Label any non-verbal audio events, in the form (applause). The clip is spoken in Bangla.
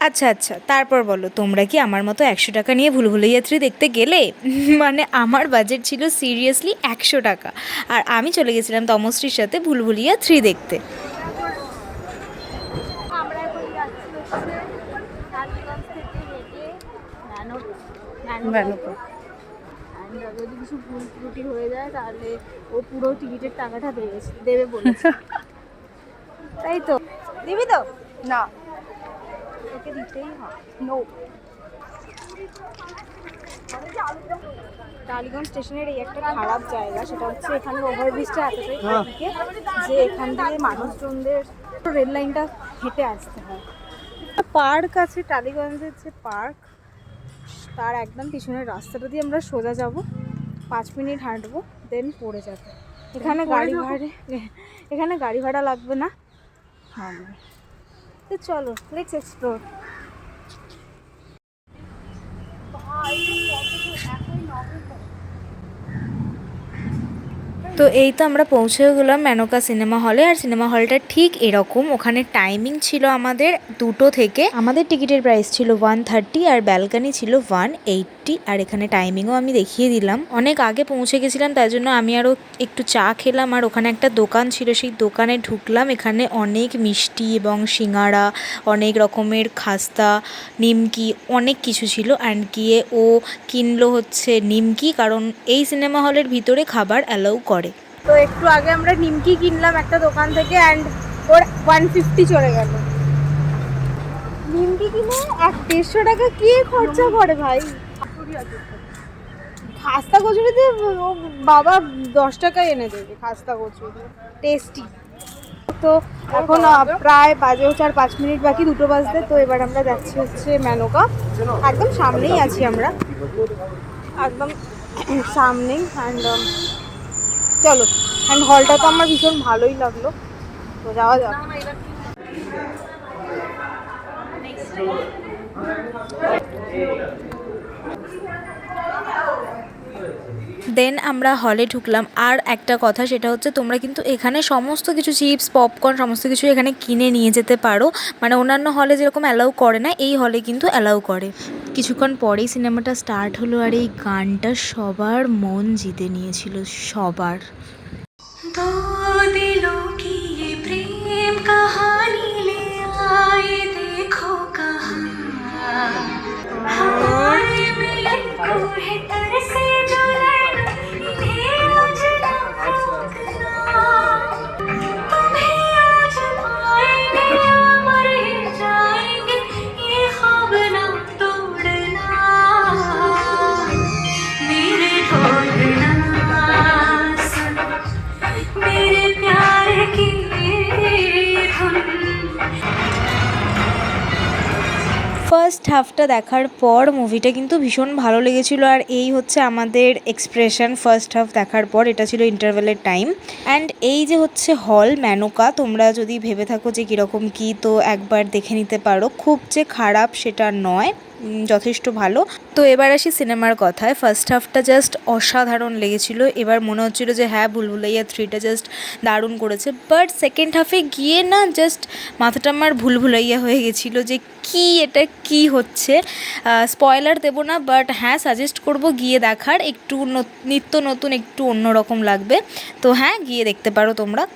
আচ্ছা আচ্ছা তারপর বলো তোমরা কি আমার মতো একশো টাকা নিয়ে ভুলভুলাইয়া থ্রি দেখতে গেলে? (laughs) মানে আমার বাজেট ছিল সিরিয়াসলি একশো টাকা। আর আমি চলে গেছিলাম তমশ্রীর সাথে ভুলভুলিয়া থ্রি দেখতে। যদি কিছু ভুল ত্রুটি হয়ে যায় তাহলে ও পুরো টিকিটের টাকাটা দেবে দেবে বলেছে। (laughs) তাই তো? দিবি তো? না। ওকে দিতেই হয় নো টালিগঞ্জ স্টেশনের এই একটা খারাপ জায়গা সেটা হচ্ছে এখানে ওভারব্রিজটা এতটাই থাকে যে এখান দিয়ে মানুষজনদের রেল লাইনটা হেঁটে আসতে হয়। পার্ক আছে টালিগঞ্জের যে পার্ক তার একদম পিছনের রাস্তাটা দিয়ে আমরা সোজা যাব। পাঁচ মিনিট হাঁটবো দেন পড়ে যাবে। এখানে গাড়ি ভাড়া এখানে গাড়ি ভাড়া লাগবে না? হ্যাঁ। তো চলো লেটস এক্সপ্লোর তো এই তো আমরা পৌঁছে গেলাম মেনকা সিনেমা হলে আর সিনেমা হলটা ঠিক এরকম। ওখানে টাইমিং ছিল আমাদের দুটো থেকে। আমাদের টিকিটের প্রাইস ছিল ওয়ান থার্টি আর ব্যালকানি ছিল ওয়ান এইটটি আর এখানে টাইমিংও আমি দেখিয়ে দিলাম। অনেক আগে পৌঁছে গেছিলাম তাই জন্য আমি আরও একটু চা খেলাম আর ওখানে একটা দোকান ছিল সেই দোকানে ঢুকলাম। এখানে অনেক মিষ্টি এবং সিঙ্গারা অনেক রকমের খাস্তা নিমকি অনেক কিছু ছিল। অ্যান্ড গিয়ে ও কিনলো হচ্ছে নিমকি কারণ এই সিনেমা হলের ভিতরে খাবার অ্যালাউ করে। তো একটু আগে আমরা নিমকি কিনলাম একটা দোকান থেকে অ্যান্ড ওর ওয়ান ফিফটি চলে গেল। নিমকি কিনে এক দেড়শো টাকা কে খরচা করে ভাই? খাস্তা কচুরিতে বাবা দশ টাকা এনে দেবে খাস্তা কচুরি। টেস্টি তো এখন প্রায় বাজে হচ্ছে আর পাঁচ মিনিট বাকি, দুটো বাজতে, তো এবার আমরা যাচ্ছি হচ্ছে মেনকা একদম সামনেই আছি আমরা। একদম (clears throat) সামনেই অ্যান্ড চলো অ্যান্ড হলটা তো আমার ভীষণ ভালোই লাগল। তো যাওয়া যাক। দেন আমরা হলে ঢুকলাম। আর একটা কথা, সেটা হচ্ছে তোমরা কিন্তু এখানে সমস্ত কিছু চিপস পপকর্ন সমস্ত কিছু এখানে কিনে নিয়ে যেতে পারো। মানে অন্যান্য হলে যেরকম অ্যালাউ করে না, এই হলে কিন্তু অ্যালাউ করে। কিছুক্ষণ পরেই সিনেমাটা স্টার্ট হলো আর এই গানটা সবার মন জিতে নিয়েছিল, সবার। ফার্স্ট হাফটা দেখার পর মুভিটা কিন্তু ভীষণ ভালো লেগেছিল আর এই হচ্ছে আমাদের এক্সপ্রেশন ফার্স্ট হাফ দেখার পর, এটা ছিল ইন্টারভেলের টাইম অ্যান্ড এই যে হচ্ছে হল ম্যানোকা তোমরা যদি ভেবে থাকো যে কীরকম কী, তো একবার দেখে নিতে পারো। খুব যে খারাপ সেটা নয়। যথেষ্ট ভালো। তো এবার আসি সিনেমার কথায়। ফার্স্ট হাফটা জাস্ট অসাধারণ লেগেছিল। এবার মনে হচ্ছিল যে হ্যাঁ ভুলভুলাইয়া থ্রিটা জাস্ট দারুণ করেছে। বাট সেকেন্ড হাফে গিয়ে না জাস্ট মাথাটা আমার ভুলভুলাইয়া হয়ে গেছিল যে, কি এটা কি হচ্ছে? স্পয়লার দেবো না বাট হ্যাঁ সাজেস্ট করব গিয়ে দেখার। একটু নত- নিত্য নতুন, একটু অন্যরকম লাগবে। তো হ্যাঁ গিয়ে দেখতে পারো তোমরা।